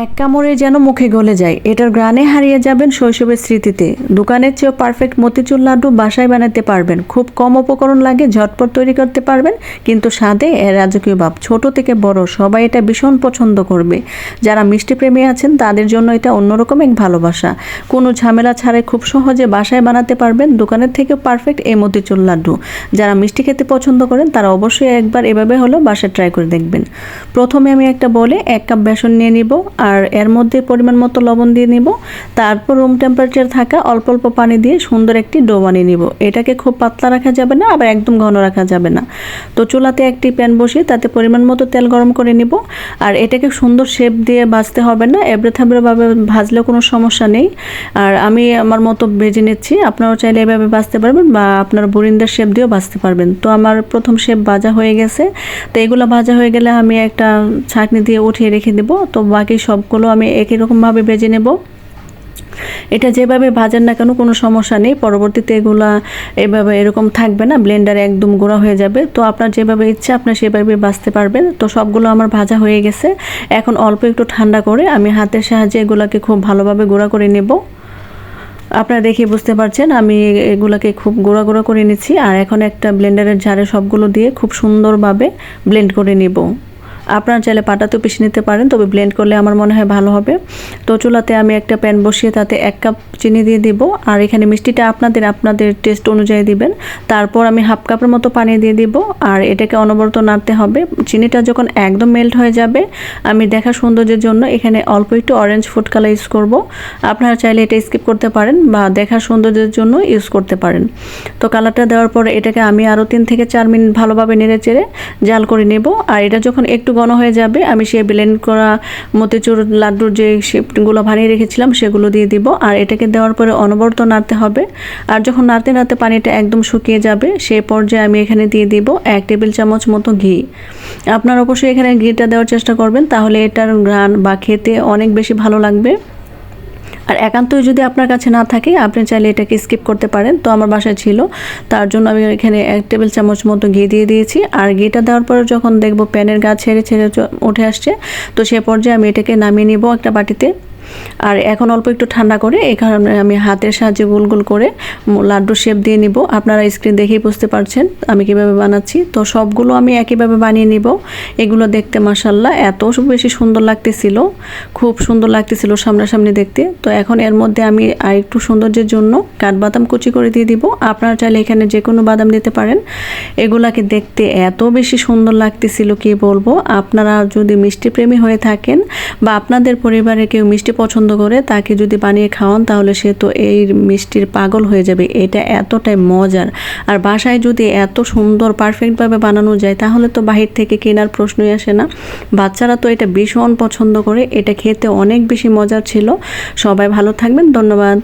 এক কামড়ে যেন মুখে গলে যায়। এটার গ্রানে হারিয়ে যাবেন শৈশবের স্মৃতিতে। দোকানের চেয়েও পারফেক্ট মতিচুর লাড্ডু বাসায় বানাতে পারবেন। খুব কম উপকরণ লাগে, ঝটপট তৈরি করতে পারবেন, কিন্তু স্বাদে এর রাজকীয় ভাব। ছোট থেকে বড়, সবাই এটা ভীষণ পছন্দ করবে। যারা মিষ্টি প্রেমী আছেন, তাদের জন্য এটা অন্যরকম এক ভালোবাসা। কোনো ঝামেলা ছাড়াই খুব সহজে বাসায় বানাতে পারবেন দোকানের থেকেও পারফেক্ট এই মতিচুর লাড্ডু। যারা মিষ্টি খেতে পছন্দ করেন, তারা অবশ্যই একবার এভাবে হলেও বাসায় ট্রাই করে দেখবেন। প্রথমে আমি একটা বলে এক কাপ বেসন নিয়ে নিব। আর এর মধ্যে পরিমাণ মতো লবণ দিয়ে নিব। তারপর রুম টেম্পারেচার থাকা অল্প অল্প পানি দিয়ে সুন্দর একটি ডো বানিয়ে নিব। এটাকে খুব পাতলা রাখা যাবে না, আবার একদম ঘন রাখা যাবে না। তো চুলাতে একটি প্যান বসিয়ে তাতে পরিমাণ মতো তেল গরম করে নিব। আর এটাকে সুন্দর শেপ দিয়ে ভাজতে হবে না এবড়ে থাবড়েভাবে কোনো সমস্যা নেই। আর আমি আমার মতো ভেজে নিচ্ছি, আপনারাও চাইলে এভাবে ভাজতে পারবেন বা আপনার বুরিন্দার শেপ দিয়েও ভাজতে পারবেন। তো আমার প্রথম শেপ ভাজা হয়ে গেছে। তো এগুলো ভাজা হয়ে গেলে আমি একটা ছাঁকনি দিয়ে উঠিয়ে রেখে দেবো। তো বাকি সবগুলো আমি একই রকমভাবে ভেজে নেব। এটা যেভাবে ভাজেন না কেন কোনো সমস্যা নেই। পরবর্তীতে এগুলা এভাবে এরকম থাকবে না, ব্লেন্ডারে একদম গোড়া হয়ে যাবে। তো আপনার যেভাবে ইচ্ছা আপনার সেভাবে বাঁচতে পারবেন। তো সবগুলো আমার ভাজা হয়ে গেছে। এখন অল্প একটু ঠান্ডা করে আমি হাতের সাহায্যে এগুলাকে খুব ভালোভাবে গোড়া করে নেব। আপনারা দেখে বুঝতে পারছেন, আমি এগুলাকে খুব গোড়া গোড়া করে নিচ্ছি। আর এখন একটা ব্লেন্ডারের ঝাড়ে সবগুলো দিয়ে খুব সুন্দরভাবে ব্লেন্ড করে নিব। আপনারা চাইলে পাটাতেও পিষে নিতে পারেন, তবে ব্লেন্ড করলে আমার মনে হয় ভালো হবে। তো চুলাতে আমি একটা প্যান বসিয়ে তাতে এক কাপ চিনি দিয়ে দিব, আর এখানে মিষ্টিটা আপনাদের আপনাদের টেস্ট অনুযায়ী দিবেন। তারপর আমি হাফ কাপের মতো পানি দিয়ে দিব, আর এটাকে অনবরত নাড়তে হবে। চিনিটা যখন একদম মেল্ট হয়ে যাবে, আমি দেখা সৌন্দর্যের জন্য এখানে অল্প একটু অরেঞ্জ ফুড কালার ইউজ করব। আপনারা চাইলে এটা স্কিপ করতে পারেন, বা দেখা সৌন্দর্যের জন্য ইউজ করতে পারেন। তো কালারটা দেওয়ার পরে এটাকে আমি আরও তিন থেকে চার মিনিট ভালোভাবে নেড়ে চেড়ে জাল করে নেব, আর এটা যখন একটু ঘন হয়ে যাবে, আমি সেই ব্লেন্ড করা মতিচুর লাড্ডুর যে শেপগুলো বানিয়ে রেখেছিলাম সেগুলো দিয়ে দিব। আর এটাকে দেওয়ার পরে অনবরত নাড়তে হবে। আর যখন নাড়তে নাড়তে পানিটা একদম শুকিয়ে যাবে, সে পর্যায়ে আমি এখানে দিয়ে দিব এক টেবিল চামচ মতো ঘি। আপনার অবশ্যই এখানে ঘিটা দেওয়ার চেষ্টা করবেন, তাহলে এটার গ্রান বা খেতে অনেক বেশি ভালো লাগবে। আর একান্তই যদি আপনার কাছে না থাকে, আপনি চাইলে এটাকে স্কিপ করতে পারেন। তো আমার বাসায় ছিল, তার জন্য আমি এখানে এক টেবিল চামচ মতো ঘি দিয়ে দিয়েছি। আর ঘিটা দেওয়ার পরে যখন দেখব প্যানের গা ছেড়ে ছেড়ে উঠে আসছে, তো সে পর্যায়ে আমি এটাকে নামিয়ে নিব একটা বাটিতে। আর এখন অল্প একটু ঠান্ডা করে, এই কারণে আমি হাতের সাহায্যে গোল গোল করে লাড্ডু শেপ দিয়ে নিব। আপনারা স্ক্রিন দেখেই বুঝতে পারছেন আমি কীভাবে বানাচ্ছি। তো সবগুলো আমি একইভাবে বানিয়ে নিব। এগুলো দেখতে মাসাল্লাহ এত বেশি সুন্দর লাগতেছিল, খুব সুন্দর লাগতেছিল সামনাসামনি দেখতে। তো এখন এর মধ্যে আমি আর একটু সৌন্দর্যের জন্য কাঠবাদাম কুচি করে দিয়ে দিব। আপনারা চাইলে এখানে যে কোনো বাদাম দিতে পারেন। এগুলাকে দেখতে এত বেশি সুন্দর লাগতেছিল, কি বলব? আপনারা যদি মিষ্টি প্রেমী হয়ে থাকেন বা আপনাদের পরিবারে কেউ মিষ্টি পছন্দ করে, তাকে যদি বানিয়ে খাওয়ান, তাহলে সে তো এই মিষ্টির পাগল হয়ে যাবে। এটা এতটাই মজার। আর বাসায় যদি এত সুন্দর, পারফেক্টভাবে বানানো যায়, তাহলে তো বাহির থেকে কেনার প্রশ্নই আসে না। বাচ্চারা তো এটা ভীষণ পছন্দ করে। এটা খেতে অনেক বেশি মজার ছিল। সবাই ভালো থাকবেন। ধন্যবাদ।